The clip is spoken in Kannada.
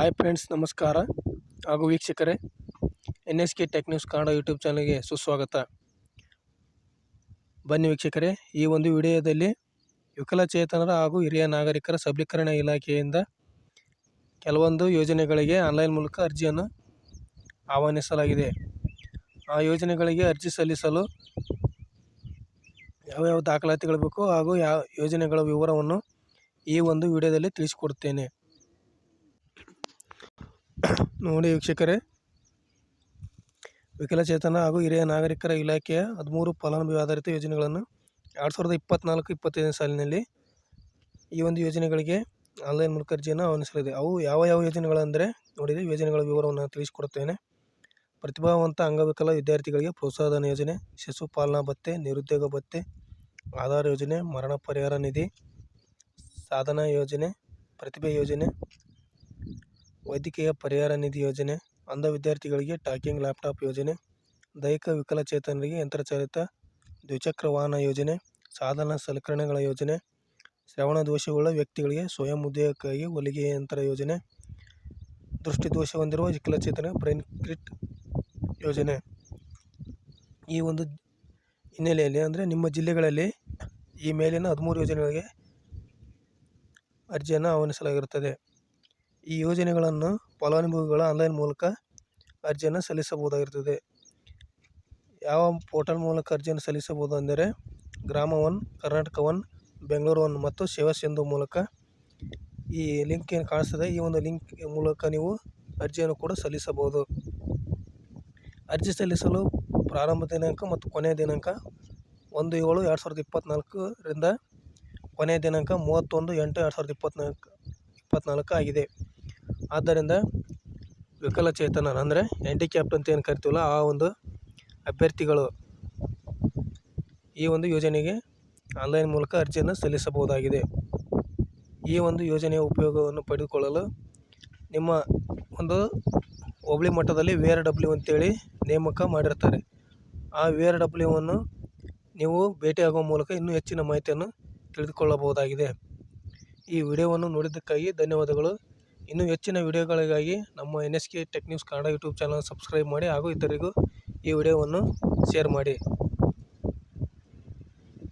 ಹಾಯ್ ಫ್ರೆಂಡ್ಸ್ ನಮಸ್ಕಾರ. ಹಾಗೂ ವೀಕ್ಷಕರೇ N S K tech news Kannada YouTube ಚಾನಲ್ಗೆ ಸುಸ್ವಾಗತ. ಬನ್ನಿ ವೀಕ್ಷಕರೇ, ಈ ಒಂದು ವಿಡಿಯೋದಲ್ಲಿ ವಿಕಲಚೇತನರ ಹಾಗೂ ಹಿರಿಯ ನಾಗರಿಕರ ಸಬಲೀಕರಣ ಇಲಾಖೆಯಿಂದ ಕೆಲವೊಂದು ಯೋಜನೆಗಳಿಗೆ ಆನ್ಲೈನ್ ಮೂಲಕ ಅರ್ಜಿಯನ್ನು ಆಹ್ವಾನಿಸಲಾಗಿದೆ. ಆ ಯೋಜನೆಗಳಿಗೆ ಅರ್ಜಿ ಸಲ್ಲಿಸಲು ಯಾವ್ಯಾವ ದಾಖಲಾತಿಗಳು ಬೇಕು ಹಾಗೂ ಯಾವ ಯೋಜನೆಗಳ ವಿವರವನ್ನು ಈ ಒಂದು ವಿಡಿಯೋದಲ್ಲಿ ತಿಳಿಸಿಕೊಡ್ತೇನೆ ನೋಡಿ ವೀಕ್ಷಕರೇ. ವಿಕಲಚೇತನ ಹಾಗೂ ಹಿರಿಯ ನಾಗರಿಕರ ಇಲಾಖೆಯ ಹದಿಮೂರು ಫಲಾನುಭವಿ ಆಧಾರಿತ ಯೋಜನೆಗಳನ್ನು ಎರಡು ಸಾವಿರದ ಇಪ್ಪತ್ತ್ನಾಲ್ಕು ಇಪ್ಪತ್ತೈದನೇ ಸಾಲಿನಲ್ಲಿ ಈ ಒಂದು ಯೋಜನೆಗಳಿಗೆ ಆನ್ಲೈನ್ ಮೂಲಕ ಅರ್ಜಿಯನ್ನು ಆಹ್ವಾನಿಸಲಿದೆ ಅವು ಯಾವ ಯಾವ ಯೋಜನೆಗಳೆಂದರೆ ನೋಡಿದರೆ ಯೋಜನೆಗಳ ವಿವರವನ್ನು ತಿಳಿಸಿಕೊಡುತ್ತೇನೆ. ಪ್ರತಿಭಾವಂತ ಅಂಗವಿಕಲ ವಿದ್ಯಾರ್ಥಿಗಳಿಗೆ ಪ್ರೋತ್ಸಾಹಧನ ಯೋಜನೆ ಶಿಶುಪಾಲನಾ ಭತ್ಯೆ ನಿರುದ್ಯೋಗ ಭತ್ಯೆ ಆಧಾರ್ ಯೋಜನೆ, ಮರಣ ಪರಿಹಾರ ನಿಧಿ, ಸಾಧನಾ ಯೋಜನೆ, ಪ್ರತಿಭೆ ಯೋಜನೆ ವೈದ್ಯಕೀಯ ಪರಿಹಾರ ನಿಧಿ ಯೋಜನೆ, ಅಂಧ ವಿದ್ಯಾರ್ಥಿಗಳಿಗೆ ಟಾಕಿಂಗ್ ಲ್ಯಾಪ್ಟಾಪ್ ಯೋಜನೆ, ದೈಹಿಕ ವಿಕಲಚೇತನರಿಗೆ ಯಂತ್ರಚಾಲಿತ ದ್ವಿಚಕ್ರ ವಾಹನ ಯೋಜನೆ, ಸಾಧನ ಸಲಕರಣೆಗಳ ಯೋಜನೆ, ಶ್ರವಣ ದೋಷವುಳ್ಳ ವ್ಯಕ್ತಿಗಳಿಗೆ ಸ್ವಯಂ ಉದ್ಯೋಗಕ್ಕಾಗಿ ಹೊಲಿಗೆ ಯಂತ್ರ ಯೋಜನೆ, ದೃಷ್ಟಿದೋಷ ಹೊಂದಿರುವ ವಿಕಲಚೇತನ ಬ್ರೈನ್ ಕ್ರಿಟ್ ಯೋಜನೆ. ಈ ಒಂದು ಹಿನ್ನೆಲೆಯಲ್ಲಿ ಅಂದರೆ ನಿಮ್ಮ ಜಿಲ್ಲೆಗಳಲ್ಲಿ ಈ ಮೇಲಿನ ಹದಿಮೂರು ಯೋಜನೆಗಳಿಗೆ ಅರ್ಜಿಯನ್ನು ಆಹ್ವಾನಿಸಲಾಗಿರುತ್ತದೆ. ಈ ಯೋಜನೆಗಳನ್ನು ಫಲಾನುಭವಿಗಳ ಆನ್ಲೈನ್ ಮೂಲಕ ಅರ್ಜಿಯನ್ನು ಸಲ್ಲಿಸಬಹುದಾಗಿರ್ತದೆ ಯಾವ ಪೋರ್ಟಲ್ ಮೂಲಕ ಅರ್ಜಿಯನ್ನು ಸಲ್ಲಿಸಬಹುದು ಅಂದರೆ Grama one Karnataka one Bengaluru one ಮತ್ತು ಸೇವಾ ಸಿಂಧು ಮೂಲಕ ಈ ಲಿಂಕ್ ಏನು ಕಾಣಿಸ್ತದೆ, ಈ ಒಂದು ಲಿಂಕ್ ಮೂಲಕ ನೀವು ಅರ್ಜಿಯನ್ನು ಕೂಡ ಸಲ್ಲಿಸಬಹುದು. ಅರ್ಜಿ ಸಲ್ಲಿಸಲು ಪ್ರಾರಂಭ ದಿನಾಂಕ ಮತ್ತು ಕೊನೆಯ ದಿನಾಂಕ ಒಂದು ಏಳು ಎರಡು ಸಾವಿರದ ಇಪ್ಪತ್ತ್ನಾಲ್ಕರಿಂದ ಕೊನೆಯ ದಿನಾಂಕ ಮೂವತ್ತೊಂದು ಎಂಟು ಎರಡು ಸಾವಿರದ ಇಪ್ಪತ್ತ್ನಾಲ್ಕು ಇಪ್ಪತ್ತ್ನಾಲ್ಕು ಆಗಿದೆ. ಆದ್ದರಿಂದ ವಿಕಲಚೇತನ ಅಂದರೆ ಹ್ಯಾಂಡಿಕ್ಯಾಪ್ಟ್ ಅಂತ ಏನು ಕರಿತೀವಲ್ಲ, ಆ ಒಂದು ಅಭ್ಯರ್ಥಿಗಳು ಈ ಒಂದು ಯೋಜನೆಗೆ ಆನ್ಲೈನ್ ಮೂಲಕ ಅರ್ಜಿಯನ್ನು ಸಲ್ಲಿಸಬಹುದಾಗಿದೆ. ಈ ಒಂದು ಯೋಜನೆಯ ಉಪಯೋಗವನ್ನು ಪಡೆದುಕೊಳ್ಳಲು ನಿಮ್ಮ ಒಂದು ಹೋಬಳಿ ಮಟ್ಟದಲ್ಲಿ ವಿ ಆರ್ ಡಬ್ಲ್ಯೂ ಅಂತೇಳಿ ನೇಮಕ ಮಾಡಿರ್ತಾರೆ. ಆ ವಿ ಆರ್ ಡಬ್ಲ್ಯೂವನ್ನು ನೀವು ಭೇಟಿಯಾಗುವ ಮೂಲಕ ಇನ್ನೂ ಹೆಚ್ಚಿನ ಮಾಹಿತಿಯನ್ನು ತಿಳಿದುಕೊಳ್ಳಬಹುದಾಗಿದೆ. ಈ ವಿಡಿಯೋವನ್ನು ನೋಡಿದ್ದಕ್ಕಾಗಿ ಧನ್ಯವಾದಗಳು. ಇನ್ನೂ ಹೆಚ್ಚಿನ ವಿಡಿಯೋಗಳಿಗಾಗಿ ನಮ್ಮ N S K tech news Kannada YouTube channel subscribe ಮಾಡಿ ಹಾಗೂ ಇತರರಿಗೂ ಈ ವಿಡಿಯೋವನ್ನು ಶೇರ್ ಮಾಡಿ.